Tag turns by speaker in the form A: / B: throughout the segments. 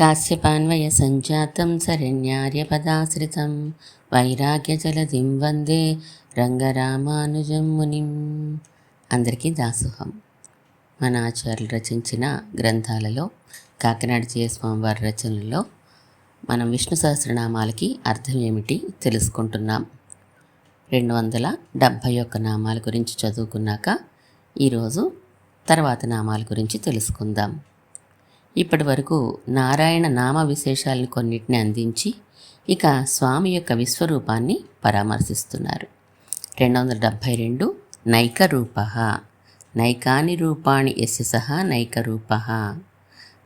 A: కాశ్యపాన్వయ సంజాతం శరణ్యార్యపదాశ్రితం వైరాగ్యజలధిం వందే రంగరామానుజం మునిం అందరికీ దాసోహం. మన ఆచార్యులు రచించిన గ్రంథాలలో కాకినాడ జయస్వామి వారి రచనల్లో మనం విష్ణు సహస్రనామాలకి అర్థం ఏమిటి తెలుసుకుంటున్నాం. రెండు వందల డెబ్భై ఒక్క నామాల గురించి చదువుకున్నాక ఈరోజు తర్వాత నామాల గురించి తెలుసుకుందాం. ఇప్పటి వరకు నారాయణ నామ విశేషాలను కొన్నిటిని అందించి ఇక స్వామి యొక్క విశ్వరూపాన్ని పరామర్శిస్తున్నారు. రెండు వందల డెబ్భై రెండు నైక రూప నైకాని రూపాణి యస్య సహా నైక రూప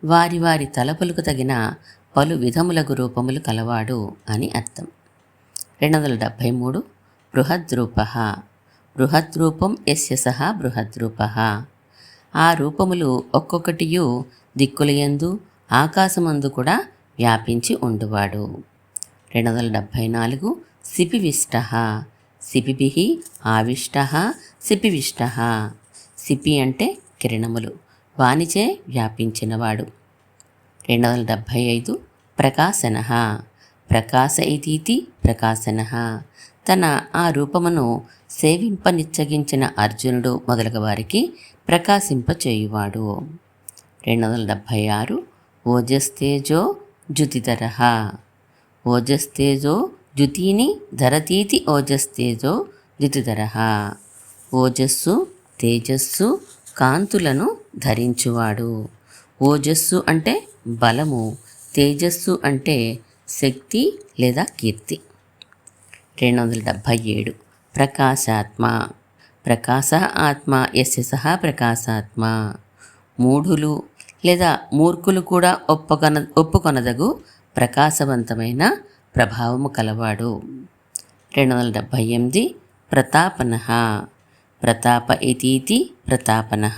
A: వారి వారి తలపులకు తగిన పలు విధములగు రూపములు కలవాడు అని అర్థం. రెండు వందల డెబ్భై మూడు బృహద్రూప. బృహద్రూపం యస్య సహా బృహద్రూప. ఆ రూపములు ఒక్కొక్కటియు దిక్కులయందు ఆకాశమందు కూడా వ్యాపించి ఉండువాడు. రెండు వందల డెబ్భై నాలుగు సిపివిష్ట. సిపిభి ఆవిష్ట సిపివిష్ట. సిపి అంటే కిరణములు వానిచే వ్యాపించినవాడు. రెండు వందల డెబ్భై ఐదు ప్రకాశన. ప్రకాశ ఇతీతి ప్రకాశన. తన ఆ రూపమును సేవింపనిచ్చగించిన అర్జునుడు మొదలగవారికి ప్రకాశింపచేయువాడు. రెండు వందల డెబ్భై ఆరు ఓజస్తేజో జుతిధర ఓజస్తేజో జుతీని ధరతీతి ఓజస్తేజో జుతిధర ఓజస్సు తేజస్సు కాంతులను ధరించువాడు. ఓజస్సు అంటే బలము తేజస్సు అంటే శక్తి లేదా కీర్తి. రెండు వందల డెబ్భై ఏడు ప్రకాశాత్మ. ప్రకాశ ఆత్మ ఎస్ సహా ప్రకాశాత్మ. మూఢులు లేదా మూర్ఖులు కూడా ఒప్పుకొన ఒప్పుకొనదగు ప్రకాశవంతమైన ప్రభావము కలవాడు. రెండు వందల డెబ్భై ఎనిమిది ప్రతాపన. ప్రతాప ఇతీతి ప్రతాపన.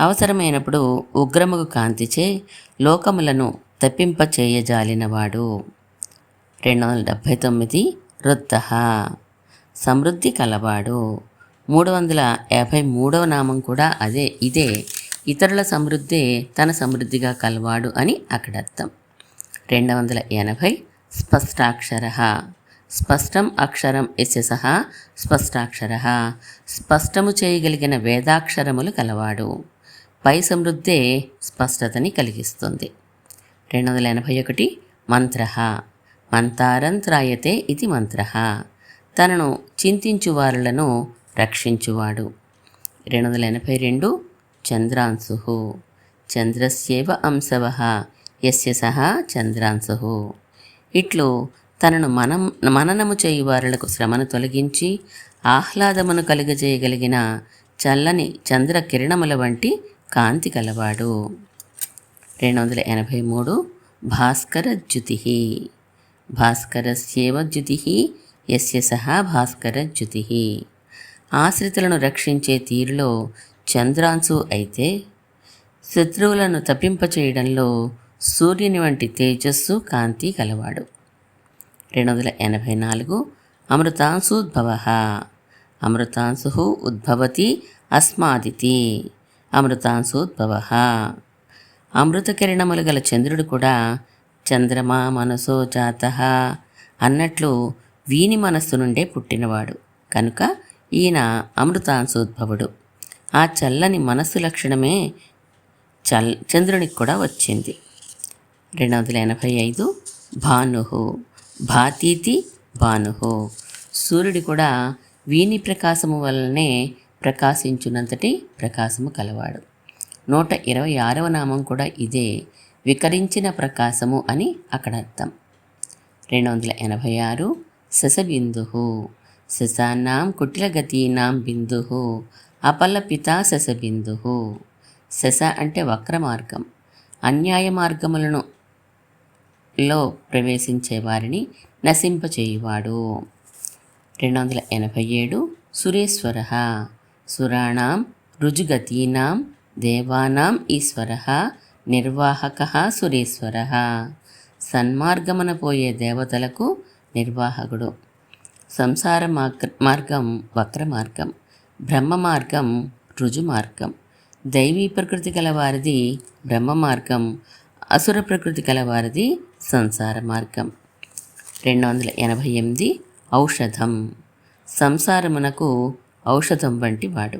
A: అవసరమైనప్పుడు ఉగ్రముకు కాంతిచే లోకములను తప్పింపచేయజాలినవాడు. రెండు వందల డెబ్భై తొమ్మిది వృద్ధ. సమృద్ధి కలవాడు. మూడు వందల యాభై మూడవ నామం కూడా అదే ఇదే. ఇతరుల సమృద్ధే తన సమృద్ధిగా కలవాడు అని అక్కడర్థం. రెండు వందల ఎనభై స్పష్టాక్షర. స్పష్టం అక్షరం ఎస్ఎస సహా స్పష్టాక్షర. స్పష్టము చేయగలిగిన వేదాక్షరములు కలవాడు. పై సమృద్ధే స్పష్టతని కలిగిస్తుంది. రెండు వందల ఎనభై ఒకటి మంత్ర. మంతారంత్రాయతే ఇది మంత్ర. తనను చింతించు వారులను రక్షించువాడు. రెండు వందల ఎనభై రెండు చంద్రాంశు చంద్రస్యేవ అంశవ యస్య సహా చంద్రాంశు ఇట్లు తనను మనం మననము చేయువారులకు శ్రమను తొలగించి ఆహ్లాదమును కలుగజేయగలిగిన చల్లని చంద్ర కిరణముల వంటి కాంతి కలవాడు. రెండు వందల ఎనభై మూడు భాస్కర జ్యుతి భాస్కరస్యేవ జ్యుతి యస్య సహా భాస్కర జ్యుతి ఆశ్రితులను రక్షించే తీరులో చంద్రాంశు అయితే శత్రువులను తప్పింపచేయడంలో సూర్యుని వంటి తేజస్సు కాంతి కలవాడు. రెండు వందల ఎనభై నాలుగు అమృతాంశుద్భవ అమృతాంశు ఉద్భవతి అస్మాదితి. అమృతాంశుద్భవ అమృత కిరణములు గల చంద్రుడు కూడా చంద్రమా మనసో జాత అన్నట్లు వీని మనస్సు నుండే పుట్టినవాడు. కనుక ఈయన అమృతాంశోద్భవుడు ఆ చల్లని మనస్సు లక్షణమే చల్ చంద్రునికి కూడా వచ్చింది. రెండు వందల ఎనభై ఐదు భాను భాతీతి భాను సూర్యుడు కూడా వీని ప్రకాశము వల్లనే ప్రకాశించున్నంతటి ప్రకాశము కలవాడు. నూట ఇరవై ఆరవ నామం కూడా ఇదే వికరించిన ప్రకాశము అని అక్కడ అర్థం. రెండు వందల ఎనభై ఆరు శశబిందు శశానాం కుటిలగతీనాం బిందు అపలపిత శశబిందు శశ అంటే వక్ర మార్గం అన్యాయ మార్గములను లో ప్రవేశించే వారిని నశింపచేయువాడు. రెండు వందల ఎనభై ఏడు సురేశ్వర. సురాణం రుజుగతీనాం దేవానాం ఈశ్వర. నిర్వాహక సురేశ్వర. సన్మార్గమున పోయే దేవతలకు నిర్వాహకుడు. సంసార మార్గ మార్గం వక్ర మార్గం బ్రహ్మ మార్గం రుజు మార్గం. దైవీ ప్రకృతి కలవారిది బ్రహ్మ మార్గం అసుర ప్రకృతి కలవారిది సంసార మార్గం. రెండు వందల ఎనభై ఎనిమిది ఔషధం. సంసారమునకు ఔషధం వంటి వాడు.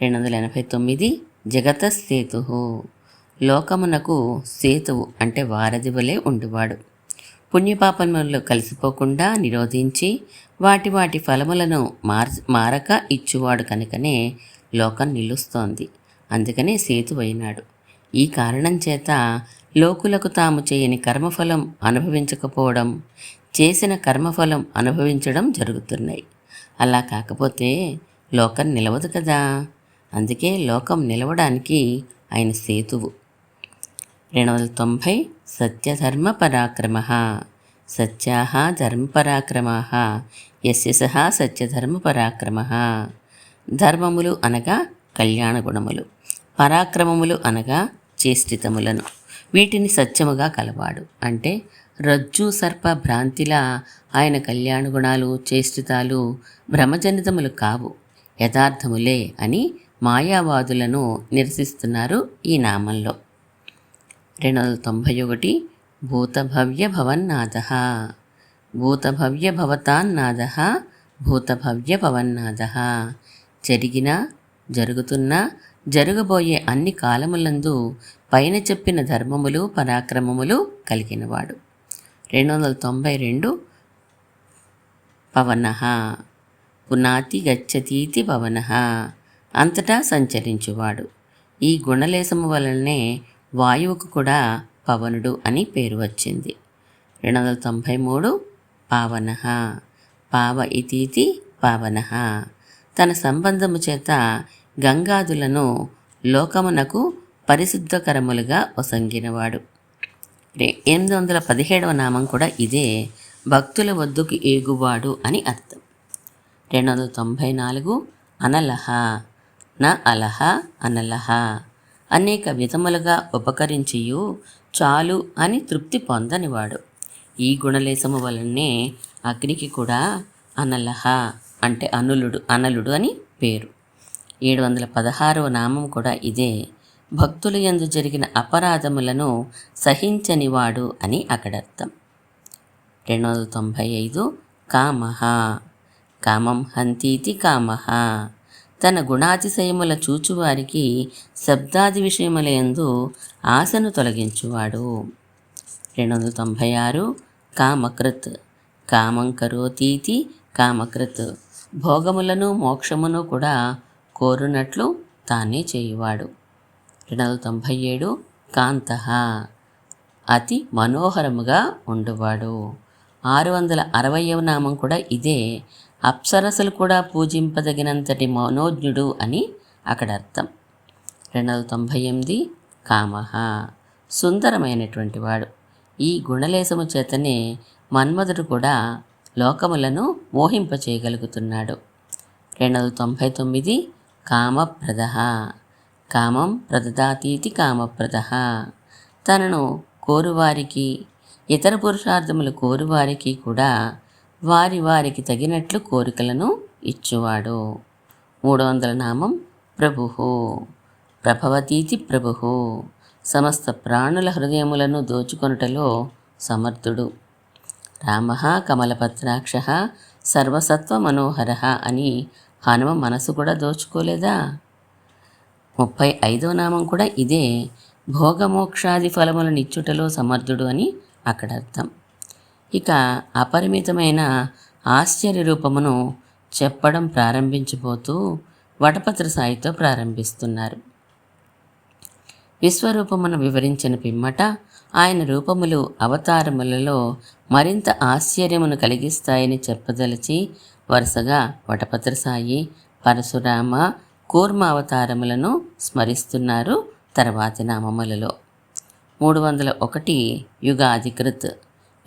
A: రెండు వందల ఎనభై తొమ్మిది జగత సేతు లోకమునకు సేతువు అంటే వారధి వలె ఉండువాడు. పుణ్యపాపములు కలిసిపోకుండా నిరోధించి వాటి వాటి ఫలములను మార్ మారక ఇచ్చువాడు కనుకనే లోకం నిలుస్తోంది. అందుకనే సేతువైనాడు ఈ కారణం చేత లోకులకు తాము చేయని కర్మఫలం అనుభవించకపోవడం చేసిన కర్మఫలం అనుభవించడం జరుగుతున్నాయి. అలా కాకపోతే లోకం నిలవదు కదా? అందుకే లోకం నిలవడానికి ఆయన సేతువు. రెండు వందల తొంభై సత్యధర్మ పరాక్రమ సత్యా ధర్మపరాక్రమా. ఎస్య సహా సత్యధర్మ పరాక్రమ ధర్మములు అనగా కళ్యాణ గుణములు. పరాక్రమములు అనగా చేష్టితములను. వీటిని సత్యముగా కలవాడు. అంటే రజ్జు సర్ప భ్రాంతిలా ఆయన కళ్యాణ గుణాలు చేష్టితాలు భ్రమజనితములు కావు. యథార్థములే అని మాయావాదులను నిరసిస్తున్నారు ఈ నామంలో. రెండు వందల తొంభై ఒకటి భూతభవ్య భవన్నాద భూతభవ్య భవతాన్నాద భూతభవ్య భవన్నాద జరిగిన జరుగుతున్న జరగబోయే అన్ని కాలములందు పైన చెప్పిన ధర్మములు పరాక్రమములు కలిగినవాడు. రెండు వందల తొంభై రెండు పవన. పునాతి గచ్చతీతి పవన. అంతటా సంచరించువాడు. ఈ గుణలేశము వలనే వాయువుకు కూడా పవనుడు అని పేరు వచ్చింది. రెండు వందల తొంభై మూడు పావన పావ ఇతీతి పావన. తన సంబంధము చేత గంగాదులను లోకమునకు పరిశుద్ధకరములుగా ఒసంగినవాడు. ఎనిమిది వందల పదిహేడవ నామం కూడా ఇదే భక్తుల వద్దకు ఏగువాడు అని అర్థం. రెండు వందల తొంభై నాలుగు అనలహ న అలహ అనలహ. అనేక విధములుగా ఉపకరించియు చాలు అని తృప్తి పొందనివాడు. ఈ గుణలేశము వలనే అగ్నికి కూడా అనలహ అంటే అనులుడు అనలుడు అని పేరు. ఏడు వందల పదహారవ నామం కూడా ఇదే. భక్తుల యందు జరిగిన అపరాధములను సహించనివాడు అని అక్కడర్థం. రెండు వందల తొంభై ఐదు కామహ. కామం హంతీతి కామహ. తన గుణాతిశయముల చూచువారికి శబ్దాది విషయముల యందు ఆశను తొలగించువాడు. రెండు వందల తొంభై ఆరు కామకృత్. కామం కరోతీతి కామకృత్. భోగములను మోక్షమును కూడా కోరునట్లు తానే చేయువాడు. రెండు వందల తొంభై ఏడు కాంతః. అతి మనోహరముగా ఉండువాడు. ఆరు వందల అరవయవ నామం కూడా ఇదే అప్సరసలు కూడా పూజింపదగినంతటి మనోజ్ఞుడు అని అక్కడ అర్థం. రెండు వందల తొంభై ఎనిమిది కామహ. సుందరమైనటువంటి వాడు. ఈ గుణలేశము చేతనే మన్మధుడు కూడా లోకములను మోహింపచేయగలుగుతున్నాడు. రెండు వందల తొంభై తొమ్మిది కామప్రద. కామం ప్రదదాతీతి కామప్రద. తనను కోరువారికి ఇతర పురుషార్థములు కోరువారికి కూడా వారి వారికి తగినట్లు కోరికలను ఇచ్చువాడు. మూడు వందల నామం ప్రభు ప్రభవతీతి ప్రభు సమస్త ప్రాణుల హృదయములను దోచుకొనుటలో సమర్థుడు. రామ కమలపత్రాక్ష సర్వసత్వ మనోహర అని హనుమ మనసు కూడా దోచుకోలేదా? ముప్పై ఐదవ నామం కూడా ఇదే. భోగమోక్షాది ఫలములను ఇచ్చుటలో సమర్థుడు అని అక్కడ అర్థం ఇక అపరిమితమైన ఆశ్చర్య రూపమును చెప్పడం ప్రారంభించబోతూ వటపత్ర సాయితో ప్రారంభిస్తున్నారు. విశ్వరూపమును వివరించిన పిమ్మట ఆయన రూపములు అవతారములలో మరింత ఆశ్చర్యమును కలిగిస్తాయని చెప్పదలిచి వరుసగా వటపత్ర సాయి పరశురామ కూర్మ అవతారములను స్మరిస్తున్నారు తర్వాతి నామములలో. మూడు వందల ఒకటి యుగాధికృత్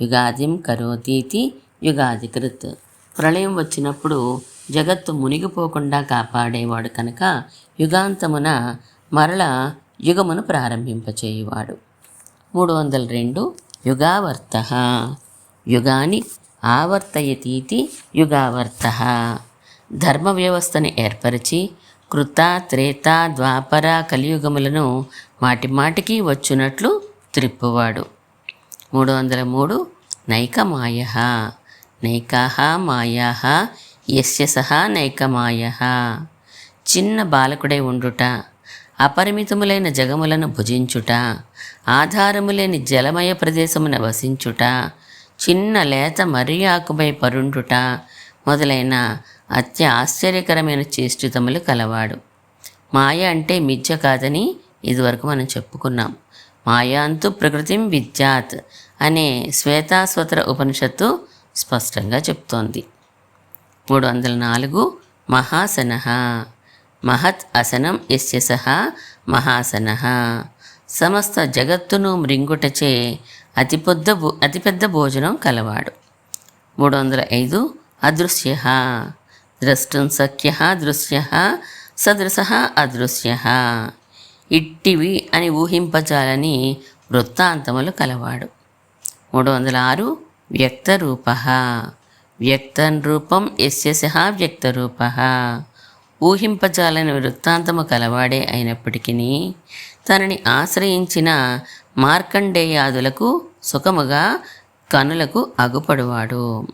A: యుగాదిం కరోతీతి యుగాధికృత్ ప్రళయం వచ్చినప్పుడు జగత్తు మునిగిపోకుండా కాపాడేవాడు కనుక యుగాంతమున మరల యుగమును ప్రారంభింపచేయువాడు. మూడు వందల రెండు యుగావర్త. యుగాని ఆవర్తయతీతి యుగావర్త. ధర్మ వ్యవస్థను ఏర్పరిచి కృత త్రేత ద్వాపర కలియుగములను మాటి మాటికి వచ్చునట్లు త్రిప్పువాడు. మూడు వందల మూడు నైకమాయ. నైకాహ మాయా. యస్య సహా నైకమాయ. చిన్న బాలకుడై ఉండుట అపరిమితములైన జగములను భుజించుట ఆధారము లేని జలమయ ప్రదేశమున వసించుట చిన్న లేత మర్రి ఆకుపై పరుండుట మొదలైన అత్య ఆశ్చర్యకరమైన చేష్టితములు కలవాడు. మాయ అంటే మిథ్య కాదని ఇదివరకు మనం చెప్పుకున్నాం. మాయాంతు ప్రకృతిం విద్యాత్ అనే శ్వేతాస్వతర ఉపనిషత్తు స్పష్టంగా చెప్తోంది. మూడు వందల నాలుగు మహాసన. మహత్ అసనం ఎస్య సహ మహాసన. సమస్త జగత్తును మృంగుటచే అతి పెద్ద భో అతిపెద్ద భోజనం కలవాడు. మూడు వందల ఐదు అదృశ్య. ద్రష్టం సఖ్య దృశ్య సదృశ అదృశ్య. ఇట్టివి అని ఊహింపచాలని వృత్తాంతములు కలవాడు. మూడు వందల ఆరు వ్యక్తరూప వ్యక్తం రూపం ఎస్య సహా వ్యక్తరూప. ఊహింపజాలని వృత్తాంతము కలవాడే అయినప్పటికీ తనని ఆశ్రయించిన మార్కండేయాదులకు సుఖముగా కనులకు అగుపడువాడు.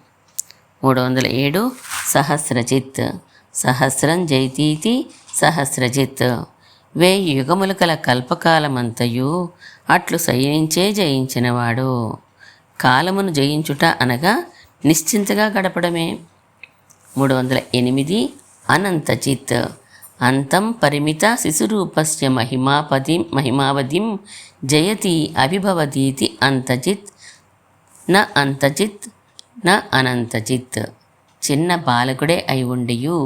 A: మూడు వందల ఏడు సహస్రజిత్. సహస్రం జైతీతి సహస్రజిత్. వేయి యుగములు కల కల్పకాలమంతయు అట్లు శయనించే జయించినవాడు. కాలమును జయించుట అనగా నిశ్చింతగా గడపడమే. మూడు వందల ఎనిమిది అనంతచిత్. అంతం పరిమిత శిశురూపస్య మహిమాపది మహిమావధిం జయతి అభిభవతీతి అంతజిత్ న అంతజిత్ న అనంతజిత్ చిన్న బాలకుడే అయి ఉండియు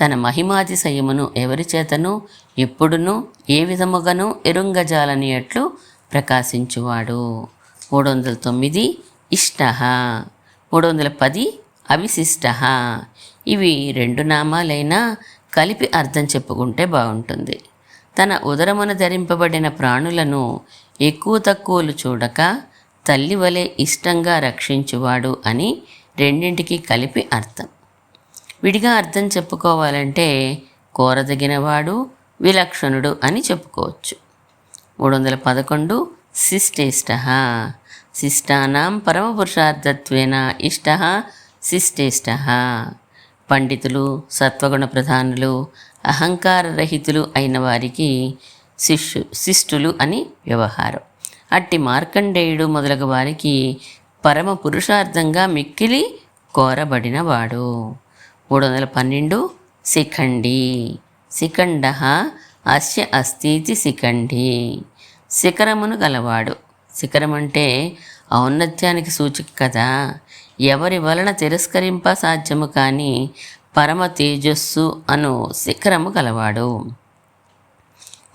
A: తన మహిమాతిశయమును ఎవరి చేతను ఎప్పుడునూ ఏ విధముగాను ఎరుంగజాలనియట్లు ప్రకాశించువాడు. మూడు వందల తొమ్మిది ఇష్ట. మూడు వందల పది అవిశిష్ట. ఇవి రెండు నామాలైనా కలిపి అర్థం చెప్పుకుంటే బాగుంటుంది. తన ఉదరమున ధరింపబడిన ప్రాణులను ఎక్కువ తక్కువలు చూడక తల్లి వలె ఇష్టంగా రక్షించువాడు అని రెండింటికి కలిపి అర్థం. విడిగా అర్థం చెప్పుకోవాలంటే కోరదగినవాడు విలక్షణుడు అని చెప్పుకోవచ్చు. మూడు వందల పదకొండు శిష్టేష్ట. శిష్టానాం పరమపురుషార్థత్వేన ఇష్ట శిష్టేష్ట. పండితులు సత్వగుణ ప్రధానులు అహంకారరహితులు అయిన వారికి శిష్యు శిష్టులు అని వ్యవహారం. అట్టి మార్కండేయుడు మొదలగు వారికి పరమ పురుషార్థంగా మిక్కిలి కోరబడినవాడు. మూడు వందల పన్నెండు శిఖండి శిఖండ అస్య అస్థితి శిఖండి శిఖరమును గలవాడు. శిఖరం అంటే ఔన్నత్యానికి సూచిక కదా ఎవరి వలన తిరస్కరింప సాధ్యము కానీ పరమ తేజస్సు అను శిఖరము గలవాడు.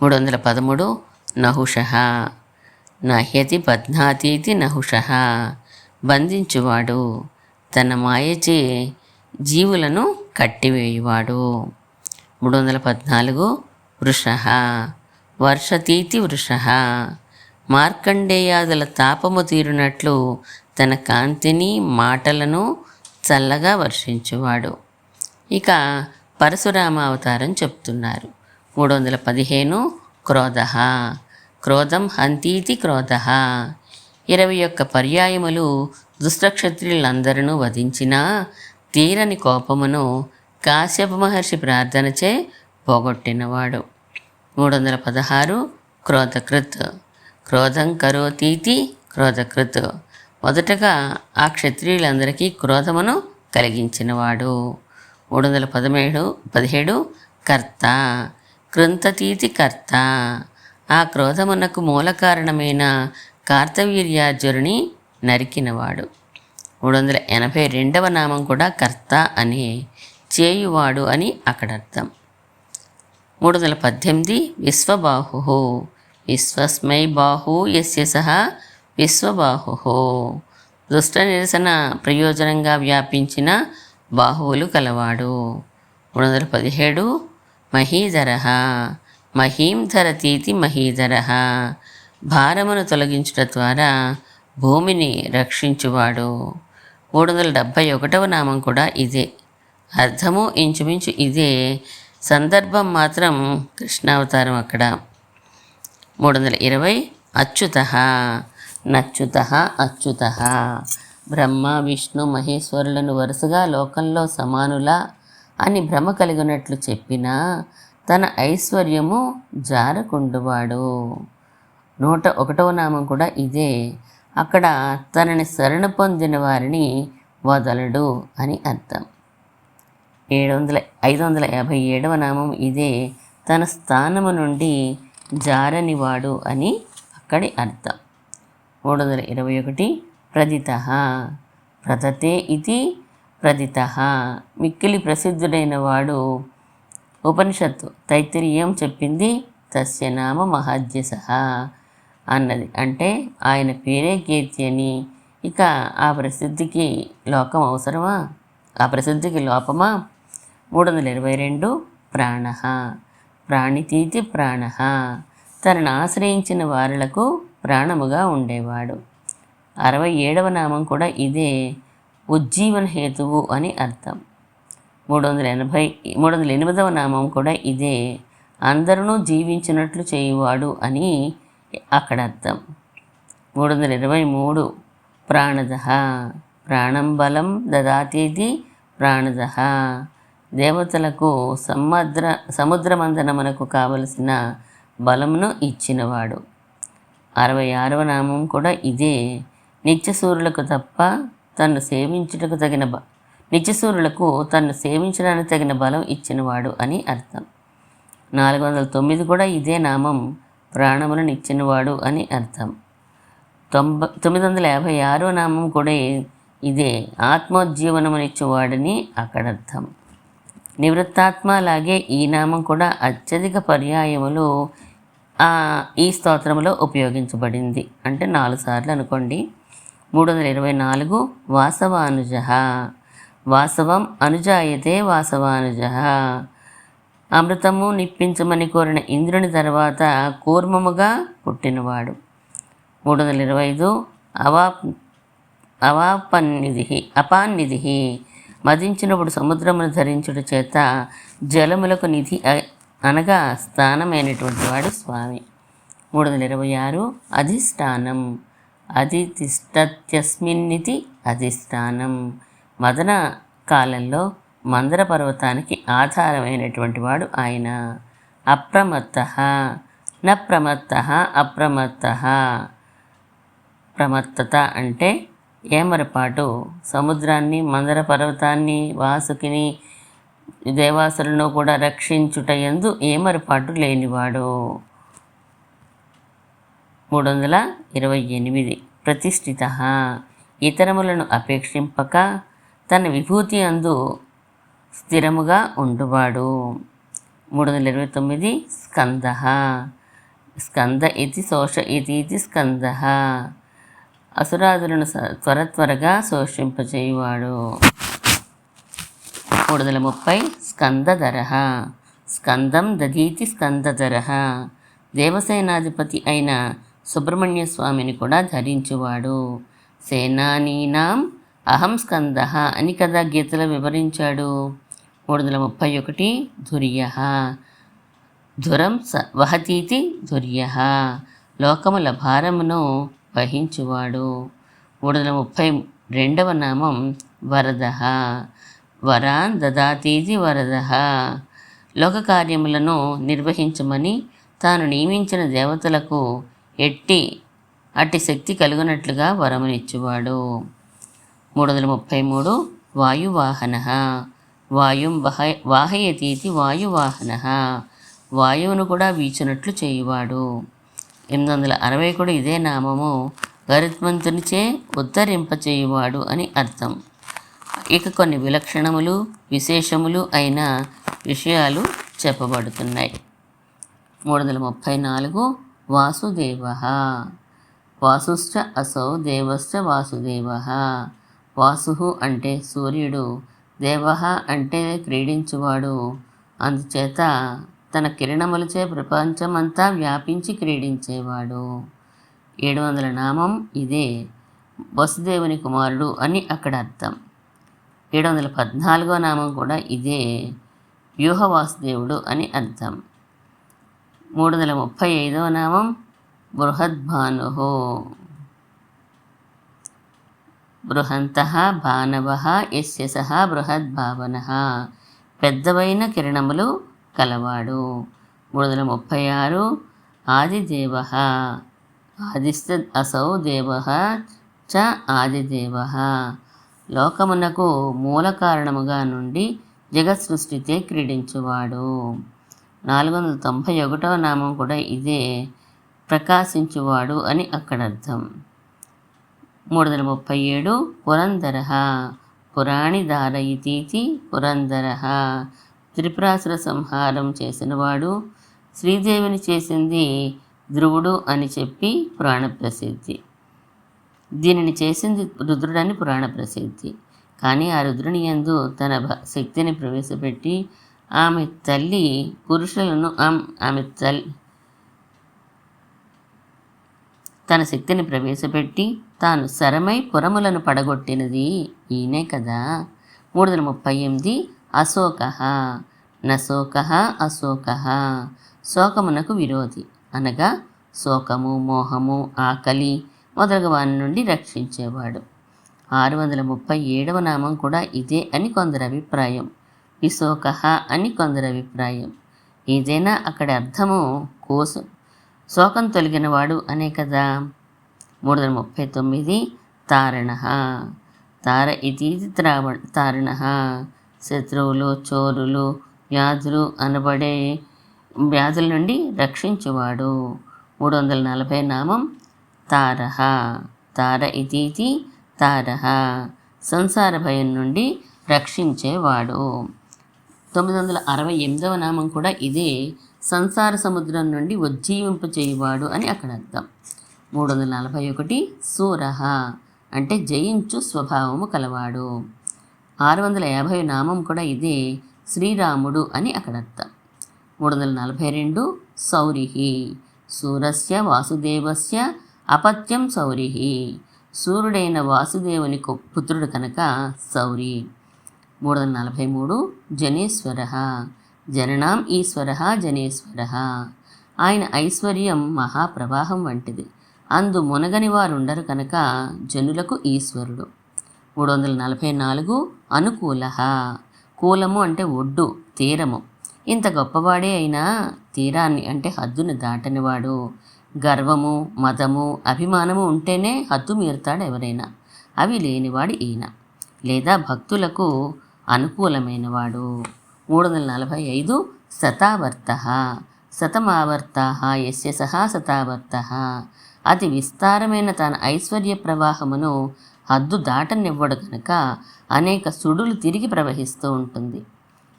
A: మూడు వందల పదమూడు నహుష. నహ్యతి బధ్నాతీతి నహుష. బంధించువాడు. తన మాయచే జీవులను కట్టివేయువాడు. మూడు వందల పద్నాలుగు వృష వర్షతీతి వృష మార్కండేయాదుల తాపము తీరునట్లు తన కాంతిని మాటలను చల్లగా వర్షించువాడు. ఇక పరశురామ అవతారం చెప్తున్నారు. మూడు వందల పదిహేను క్రోధ క్రోధం హంతీతి క్రోధ ఇరవై ఒక్క పర్యాయములు దుష్టక్షత్రియులందరినూ వధించినా తీరని కోపమును కాశ్యప మహర్షి ప్రార్థనచే పోగొట్టినవాడు. మూడు వందల పదహారు క్రోధకృత్. క్రోధం కరోతీతి క్రోధకృత్. మొదటగా ఆ క్షత్రియులందరికీ క్రోధమును కలిగించినవాడు. మూడు వందల పదమేడు పదిహేడు కర్త. కృంతతీతి కర్త. ఆ క్రోధమునకు మూల కారణమైన కార్తవీర్యార్జునుని నరికినవాడు. మూడు వందల ఎనభై రెండవ నామం కూడా కర్త అని చేయువాడు అని అక్కడ అర్థం మూడు వందల పద్దెనిమిది విశ్వబాహు విశ్వస్మై బాహు యస్య సహ విశ్వబాహు దుష్ట నిరసన ప్రయోజనంగా వ్యాపించిన బాహువులు కలవాడు. మూడు వందల పదిహేడు మహీధర. మహీం ధరతీతి మహీధర. భారమును తొలగించుట ద్వారా భూమిని రక్షించువాడు. మూడు వందల డెబ్భై ఒకటవ నామం కూడా ఇదే. అర్థము ఇంచుమించు ఇదే. సందర్భం మాత్రం కృష్ణావతారం అక్కడ. మూడు వందల ఇరవై అచ్యుత నచ్యుత అచ్యుత. బ్రహ్మ విష్ణు మహేశ్వరులను వరుసగా లోకంలో సమానులా అని భ్రమ కలిగినట్లు చెప్పినా తన ఐశ్వర్యము జారకుండువాడు. నూట ఒకటవ నామం కూడా ఇదే. అక్కడ తనని శరణ పొందిన వారిని వదలడు అని అర్థం. ఏడు వందల ఐదు వందల యాభై ఏడవ నామం ఇదే తన స్థానము నుండి జారనివాడు అని అక్కడి అర్థం. మూడు వందల ఇరవై ఒకటి ప్రదిత ప్రదతే ఇది ప్రదిత మిక్కిలి ప్రసిద్ధుడైన వాడు ఉపనిషత్తు తైత్తిరీయం చెప్పింది తస్య నామ మహాద్యస. అన్నది. అంటే ఆయన పేరే కీర్తి అని. ఇక ఆ ప్రసిద్ధికి లోకం అవసరమా? ఆ ప్రసిద్ధికి లోపమా? మూడు వందల ఇరవై రెండు ప్రాణ ప్రాణితీతి ప్రాణ. తనను ఆశ్రయించిన వారులకు ప్రాణముగా ఉండేవాడు. అరవై ఏడవ నామం కూడా ఇదే ఉజ్జీవన హేతువు అని అర్థం. మూడు వందల ఎనభై మూడు వందల ఎనిమిదవ నామం కూడా ఇదే. అందరూ జీవించినట్లు చేయువాడు అని అక్కడ అర్థం మూడు వందల ఇరవై మూడు ప్రాణద. ప్రాణం బలం దదాతీతి ప్రాణద. దేవతలకు సముద్ర సముద్రమందనమునకు కావలసిన బలమును ఇచ్చినవాడు. అరవై ఆరవ నామం కూడా ఇదే. నిత్యసూరులకు తప్ప తన్ను సేవించుటకు తగిన బ నిత్యసూరులకు తన్ను సేవించడానికి తగిన బలం ఇచ్చినవాడు అని అర్థం. నాలుగు వందల తొమ్మిది కూడా ఇదే నామం. ప్రాణములను ఇచ్చినవాడు అని అర్థం. తొంభై తొమ్మిది వందల యాభై ఆరో నామం కూడా ఇదే ఆత్మోజ్జీవనమునిచ్చేవాడని అక్కడ అర్థం. నివృత్తాత్మ లాగే ఈ నామం కూడా అత్యధిక పర్యాయములు ఆ, ఈ స్తోత్రంలో ఉపయోగించబడింది. అంటే నాలుగు సార్లు అనుకోండి. మూడు వందల ఇరవై నాలుగు వాసవానుజ. వాసవం అనుజాయతే వాసవానుజ. అమృతము నిప్పించమని కోరిన ఇంద్రుని తర్వాత కూర్మముగా పుట్టినవాడు. మూడు వందల ఇరవై ఐదు అవా అవాపన్నిధి అపాన్నిధి మదించినప్పుడు సముద్రమును ధరించుట చేత జలములకు నిధి అనగా స్థానమైనటువంటి వాడు స్వామి. మూడు వందల ఇరవై ఆరు అధిష్టానం అధితిష్టత్యస్మిన్నితి అధిష్టానం. మదన కాలంలో మందర పర్వతానికి ఆధారమైనటువంటి వాడు ఆయన. అప్రమత్త. న ప్రమత్త అప్రమత్త. ప్రమత్తత అంటే ఏమరపాటు? సముద్రాన్ని మందర పర్వతాన్ని వాసుకిని దేవాసులను కూడా రక్షించుట ఎందు ఏమరపాటు లేనివాడు. మూడు వందల ఇరవై ఎనిమిది. ప్రతిష్ఠిత. ఇతరములను అపేక్షింపక తన విభూతి అందు స్థిరముగా ఉండువాడు. మూడు వందల ఇరవై తొమ్మిది స్కంద. స్కంద ఇది శోష ఇది ఇది స్కంద. అసురాదులను స- త్వర త్వరగా శోషింపచేయువాడు మూడు వందల ముప్పై స్కందధర. స్కందం దదీతి స్కందధర. దేవసేనాధిపతి అయిన సుబ్రహ్మణ్య స్వామిని కూడా ధరించువాడు. సేనానీనాం అహం స్కంద అని కదా గీతలో వివరించాడు. మూడు వందల ముప్పై ఒకటి దుర్య. దురం స వహతీతి ధుర్య లోకముల భారమును వహించువాడు. మూడు వందల ముప్పై రెండవ నామం వరద. వరాన్ దదాతీతి వరద. లోక కార్యములను నిర్వహించమని తాను నియమించిన దేవతలకు ఎట్టి అట్టి శక్తి కలుగునట్లుగా వరమునిచ్చువాడు. మూడు వందల ముప్పై మూడు వాయువాహన. వాయుం వహ వాహయతీతి వాయువాహన. వాయువును కూడా వీచినట్లు చేయువాడు. ఎనిమిది వందల అరవై కూడా ఇదే నామము. గరుత్మంతునిచే ఉద్ధరింపచేయువాడు అని అర్థం. ఇక కొన్ని విలక్షణములు విశేషములు అయిన విషయాలు చెప్పబడుతున్నాయి. మూడు వందల ముప్పై నాలుగు వాసుదేవ. వాసుశ్చ అసౌ దేవశ్చ వాసుదేవ. వాసు అంటే సూర్యుడు దేవ అంటే క్రీడించువాడు. అందుచేత తన కిరణములచే ప్రపంచమంతా వ్యాపించి క్రీడించేవాడు. ఏడు వందల నామం ఇదే వసుదేవుని కుమారుడు అని అక్కడ అర్థం. ఏడు వందల పద్నాలుగో నామం కూడా ఇదే వ్యూహ వాసుదేవుడు అని అర్థం. మూడు వందల ముప్పై ఐదవ నామం బృహద్భాను. బృహంత భానవ ఎస్య సహ బృహద్భావన. పెద్దవైన కిరణములు కలవాడు. మూడు వందల ముప్పై ఆరు ఆదిదేవ. ఆదిస్త అసౌ దేవ చ ఆదిదేవ. లోకమునకు మూల కారణముగా నుండి జగత్ సృష్టితే క్రీడించువాడు. నాలుగు వందల తొంభై ఒకటవ నామం కూడా ఇదే. ప్రకాశించువాడు అని అక్కడ అర్థం మూడు వందల ముప్పై ఏడు పురంధర పురాణి దారయితీతి పురంధర త్రిపురాసుర సంహారం చేసినవాడు శ్రీదేవిని చేసింది ధ్రువుడు అని చెప్పి పురాణ ప్రసిద్ధి దీనిని చేసింది రుద్రుడని పురాణ ప్రసిద్ధి కానీ ఆ రుద్రుని యందు తన భ- శక్తిని ప్రవేశపెట్టి ఆమె తల్లి పురుషులను ఆమ్- ఆమె తల్లి తన శక్తిని ప్రవేశపెట్టి తాను శరమై పురములను పడగొట్టినది ఈయనే కదా. మూడు వందల ముప్పై ఎనిమిది అశోక నశోక అశోక శోకమునకు విరోధి అనగా శోకము మోహము ఆకలి మొదలగు వాని నుండి రక్షించేవాడు. ఆరు వందల ముప్పై ఏడవ నామం కూడా ఇదే అని కొందరు అభిప్రాయం. విశోక అని కొందరి అభిప్రాయం. ఏదైనా అక్కడి అర్థము కోసు. శోకం తొలగినవాడు అనే కదా. మూడు వందల ముప్పై తొమ్మిది తారణ. తార ఇది త్రావణ తారణ. శత్రువులు చోరులు వ్యాధులు అనబడే వ్యాధుల నుండి రక్షించువాడు. మూడు వందల నలభై నామం తారహ తార ఇతీతి తారహ సంసార భయం నుండి రక్షించేవాడు. తొమ్మిది వందల అరవై ఎనిమిదవ నామం కూడా ఇదే. సంసార సముద్రం నుండి ఉజ్జీవింపచేయవాడు అని అక్కడ అర్థం మూడు వందల నలభై ఒకటి సూరహ అంటే జయించు స్వభావము కలవాడు. ఆరు వందల యాభై నామం కూడా ఇదే శ్రీరాముడు అని అక్కడ అర్థం మూడు వందల నలభై రెండు సౌరిహి. సూరస్య వాసుదేవస్య అపత్యం సౌరిహి. సూర్యుడైన వాసుదేవుని పుత్రుడు కనుక సౌరి. మూడు వందల నలభై మూడు జనేశ్వర. జననాం ఈశ్వర జనేశ్వర. ఆయన ఐశ్వర్యం మహాప్రవాహం వంటిది. అందు మునగని వారు ఉండరు కనుక జనులకు ఈశ్వరుడు. మూడు వందల నలభై నాలుగు అనుకూల కూలము అంటే ఒడ్డు తీరము. ఇంత గొప్పవాడే అయినా తీరాన్ని అంటే హద్దును దాటనివాడు. గర్వము మదము అభిమానము ఉంటేనే హద్దు మీరుతాడు ఎవరైనా అవి లేనివాడు ఈయన. లేదా భక్తులకు అనుకూలమైనవాడు. మూడు వందల నలభై ఐదు శతావర్త. శతమావర్త యస్య సహా శతావర్త. అతి విస్తారమైన తన ఐశ్వర్య ప్రవాహమును హద్దు దాటనివ్వడు కనుక అనేక సుడులు తిరిగి ప్రవహిస్తూ ఉంటుంది.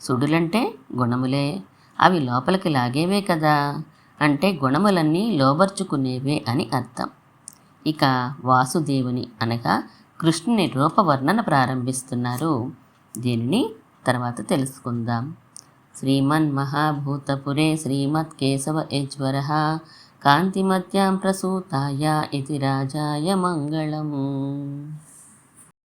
A: సుడులంటే గుణములే అవి లోపలికి లాగేవే కదా? అంటే గుణములన్నీ లోబర్చుకునేవే అని అర్థం. ఇక వాసుదేవుని అనగా కృష్ణుని రూపవర్ణన ప్రారంభిస్తున్నారు. దీనిని తర్వాత తెలుసుకుందాం. శ్రీమన్ మహాభూతపురే శ్రీమత్ కేశవ యజ్వర కాంతిమత్యాం ప్రసూతాయ ఇది రాజాయ మంగళము